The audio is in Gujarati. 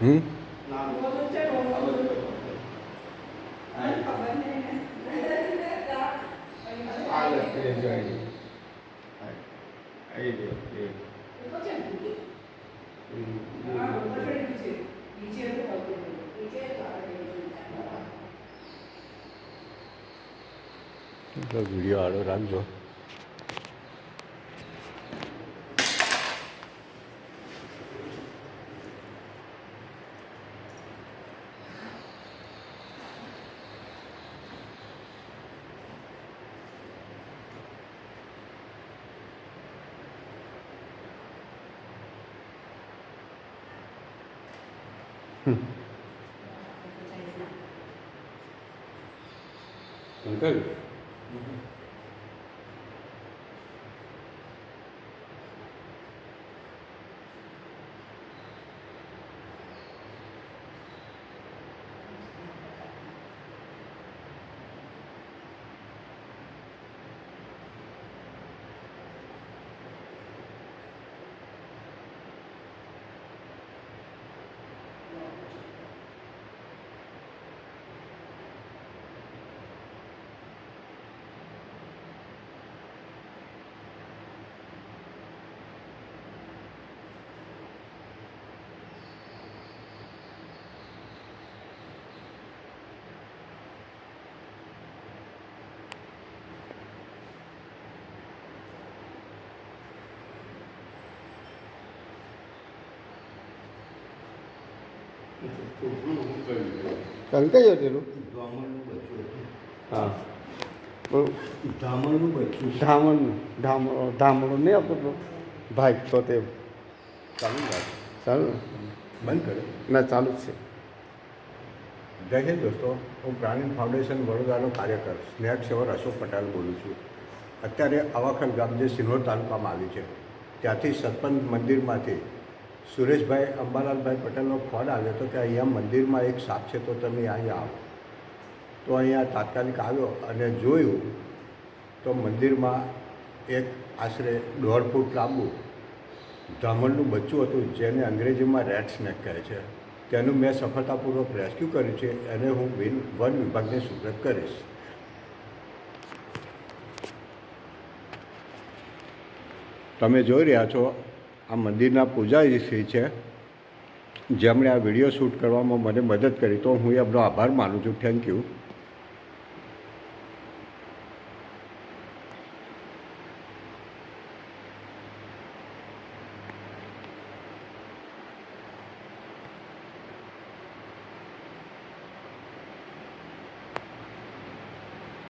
હમ તો વીડિયો આડો 嗯。能干 કઈ હટેલું હા. ધામણનું બચ્યું. ધામણનું. ધામણો ધામણો નહીં આપતો તો? ભાઈ તો તે ચાલુ ચાલુ? બંધ કરે. ના ચાલુ જ છે. જય હિન્દ દોસ્તો. હું પ્રાણીન ફાઉન્ડેશન વડોદરાનો કાર્યકર સ્નેહક સેવર અશોક પટેલ બોલું છું. અત્યારે અવાખલ ગામ જે સિનોર તાલુકામાં આવ્યું છે ત્યાંથી સરપંચ મંદિરમાંથી સુરેશભાઈ અંબાલાલભાઈ પટેલનો ફોન આવ્યો હતો કે અહીંયા મંદિરમાં એક સાપ છે તો તમે અહીંયા આવો. તો અહીંયા તાત્કાલિક આવ્યો અને જોયું તો મંદિરમાં એક આશરે દોઢ ફૂટ લાંબુ ધામણનું બચ્ચું હતું જેને અંગ્રેજીમાં રેડ સ્નેક કહે છે. તેનું મેં સફળતાપૂર્વક રેસ્ક્યુ કર્યું છે અને હું વિન, વન વિભાગને સુપ્રત કરીશ. તમે જોઈ રહ્યા છો આ મંદિરના પૂજારી છે જેમણે આ વીડિયો શૂટ કરવામાં મને મદદ કરી, તો હું એમનો આભાર માનું છું. Thank you